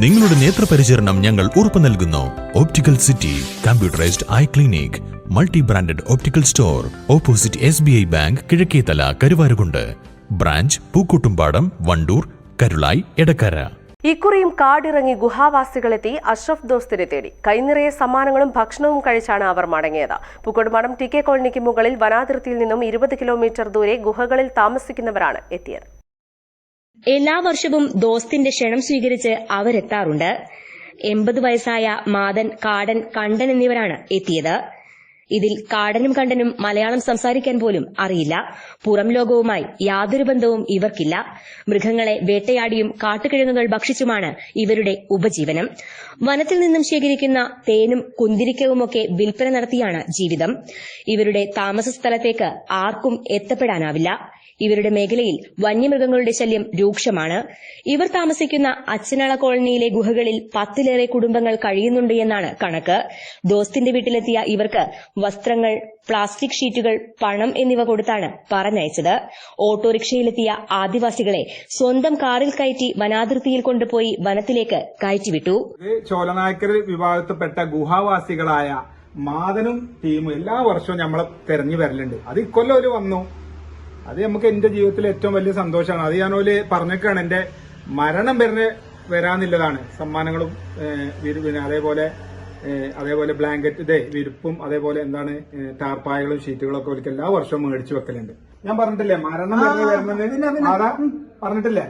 നിങ്ങളുടെ നേത്രപരിചരണം ഞങ്ങൾ ഉറപ്പു നൽകുന്നു. Optical city computerised eye clinic multi branded optical store opposite S B I bank Kizhakkethala Karuvarakundu. Branch Pookkottumpadam Wandoor Karulai Edakkara. ഇക്കുറിയും കാടിറങ്ങി ഗുഹാവാസികളെത്തി അഷ്റഫ് ദോസ്തിനെ തേടി. കൈനിറയെ സമ്മാനങ്ങളും ഭക്ഷണവും കഴിച്ചാണ് അവർ മടങ്ങിയത്. പൂക്കോട്ടുപാടം ടി കെ കോളനിക്ക് മുകളിൽ വനാതിർത്തിയിൽ നിന്നും ഇരുപത് കിലോമീറ്റർ ദൂരെ ഗുഹകളിൽ താമസിക്കുന്നവരാണ് എത്തിയത്. എല്ലാ വർഷവും ദോസ്തിന്റെ ക്ഷണം സ്വീകരിച്ച് അവരെത്താറുണ്ട്. എൺപത് വയസ്സായ മാതൻ കാടൻ കണ്ടൻ എന്നിവരാണ് എത്തിയത്. ഇതിൽ കാടനും കണ്ടനും മലയാളം സംസാരിക്കാൻ പോലും അറിയില്ല. പുറം ലോകവുമായി യാതൊരു ബന്ധവും ഇവർക്കില്ല. മൃഗങ്ങളെ വേട്ടയാടിയും കാട്ടുകിഴങ്ങുകൾ ഭക്ഷിച്ചുമാണ് ഇവരുടെ ഉപജീവനം. വനത്തിൽ നിന്നും ശേഖരിക്കുന്ന തേനും കുന്തിരിക്കവുമൊക്കെ വിൽപ്പന നടത്തിയാണ് ജീവിതം. ഇവരുടെ താമസ സ്ഥലത്തേക്ക് ആർക്കും എത്തപ്പെടാനാവില്ല. ഇവരുടെ മേഖലയിൽ വന്യമൃഗങ്ങളുടെ ശല്യം രൂക്ഷമാണ്. ഇവർ താമസിക്കുന്ന അച്ഛനള കോളനിയിലെ ഗുഹകളിൽ പത്തിലേറെ കുടുംബങ്ങൾ കഴിയുന്നുണ്ട് എന്നാണ് കണക്ക്. ദോസ്തിന്റെ വീട്ടിലെത്തിയ ഇവർക്ക് വസ്ത്രങ്ങൾ പ്ലാസ്റ്റിക് ഷീറ്റുകൾ പണം എന്നിവ കൊടുത്താണ് പറഞ്ഞയച്ചത്. ഓട്ടോറിക്ഷയിലെത്തിയ ആദിവാസികളെ സ്വന്തം കാറിൽ കയറ്റി വനാതിർത്തിയിൽ കൊണ്ടുപോയി വനത്തിലേക്ക് കയറ്റിവിട്ടു. ചോലനായ്ക്കർ വിഭാഗത്തിൽപ്പെട്ട ഗുഹാവാസികളായ മാതനും ടീമും എല്ലാ വർഷവും നമ്മളെ തെരഞ്ഞു വരലുണ്ട്. അത് ഇക്കൊല്ലം ഒരു വന്നു. അത് നമുക്ക് എന്റെ ജീവിതത്തിൽ ഏറ്റവും വലിയ സന്തോഷമാണ്. അത് ഞാൻ ഓൽ പറഞ്ഞേക്കാണ്. എന്റെ മരണം വരെ വരാന്നുള്ളതാണ്. സമ്മാനങ്ങളും അതേപോലെ അതേപോലെ ബ്ലാങ്കറ്റ് ഇതേ വിരിപ്പും അതേപോലെ എന്താണ് ടാർപ്പായകളും ഷീറ്റുകളും ഒക്കെ ഓൽക്ക് എല്ലാ വർഷവും മേടിച്ചു വെക്കലുണ്ട്. ഞാൻ പറഞ്ഞിട്ടില്ലേ മരണം പറഞ്ഞിട്ടില്ലേ?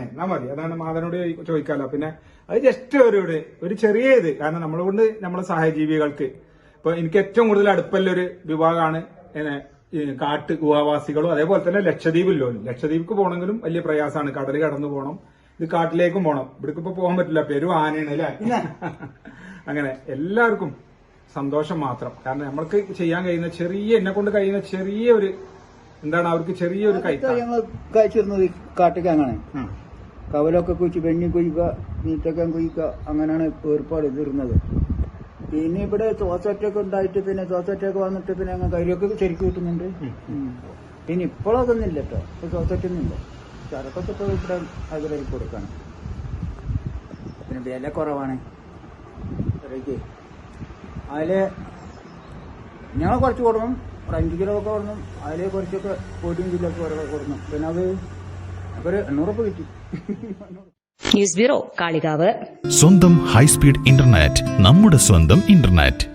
എന്നാ മതി. അതാണ് മാതനോട് ചോദി- ചോദിക്കാലോ. പിന്നെ അത് ജസ്റ്റ് ഒരു ഒരു ഒരു ചെറിയ ഇത് കാരണം നമ്മളെ കൊണ്ട് നമ്മളെ സഹജീവികൾക്ക്. ഇപ്പൊ എനിക്ക് ഏറ്റവും കൂടുതൽ അടുപ്പല്ല ഒരു വിഭാഗമാണ് കാട്ട് ഗുഹാവാസികളും. അതേപോലെ തന്നെ ലക്ഷദ്വീപില്ലോ ലക്ഷദ്വീപിക്ക് പോകണമെങ്കിലും വലിയ പ്രയാസമാണ്. കടൽ കടന്നു പോകണം. ഇത് കാട്ടിലേക്കും പോണം. ഇവിടേക്ക് ഇപ്പൊ പോകാൻ പറ്റില്ല. പെരു ആനയാണ് അല്ലേ? അങ്ങനെ എല്ലാവർക്കും സന്തോഷം മാത്രം. കാരണം നമ്മൾക്ക് ചെയ്യാൻ കഴിയുന്ന ചെറിയ എന്നെ കൊണ്ട് കഴിയുന്ന ചെറിയ ഒരു എന്താണ് അവർക്ക് ചെറിയൊരു ഒരു ഞങ്ങൾ കഴിച്ചിരുന്നത് അങ്ങനെ കവലൊക്കെ കുഴിച്ച് വെണ്ണി കുഴിക്കുക നീറ്റക്കം കുഴിക്കുക അങ്ങനെയാണ് ഏർപ്പാട് തീർന്നത് പിന്നെ ഇവിടെ തോസറ്റൊക്കെ ഉണ്ടായിട്ട് പിന്നെ തോസറ്റൊക്കെ വന്നിട്ട് പിന്നെ ഞങ്ങൾ കരിയൊക്കെ ശരിക്കും കിട്ടുന്നുണ്ട്. പിന്നെ ഇപ്പോഴതൊന്നുമില്ല കേട്ടോ ഇപ്പൊ തോസറ്റൊന്നുമില്ല. ചരക്കൊക്കെ ഇപ്പോൾ ഇവിടെ അതിലേക്ക് കൊടുക്കാണ്. പിന്നെ വില കുറവാണ്. അതിൽ ഞങ്ങൾ കുറച്ച് കൊടുക്കും. ഒരു അഞ്ച് കിലോ ഒക്കെ കൊടുക്കും. അതിൽ കുറച്ചൊക്കെ പൊടിയും കിലോ ഒക്കെ കൊടുക്കും. പിന്നെ അത് ഒരു എണ്ണൂറ് കിട്ടി. News bureau Kalikavu. സ്വന്തം ഹൈസ്പീഡ് ഇന്റർനെറ്റ് നമ്മുടെ സ്വന്തം ഇന്റർനെറ്റ്.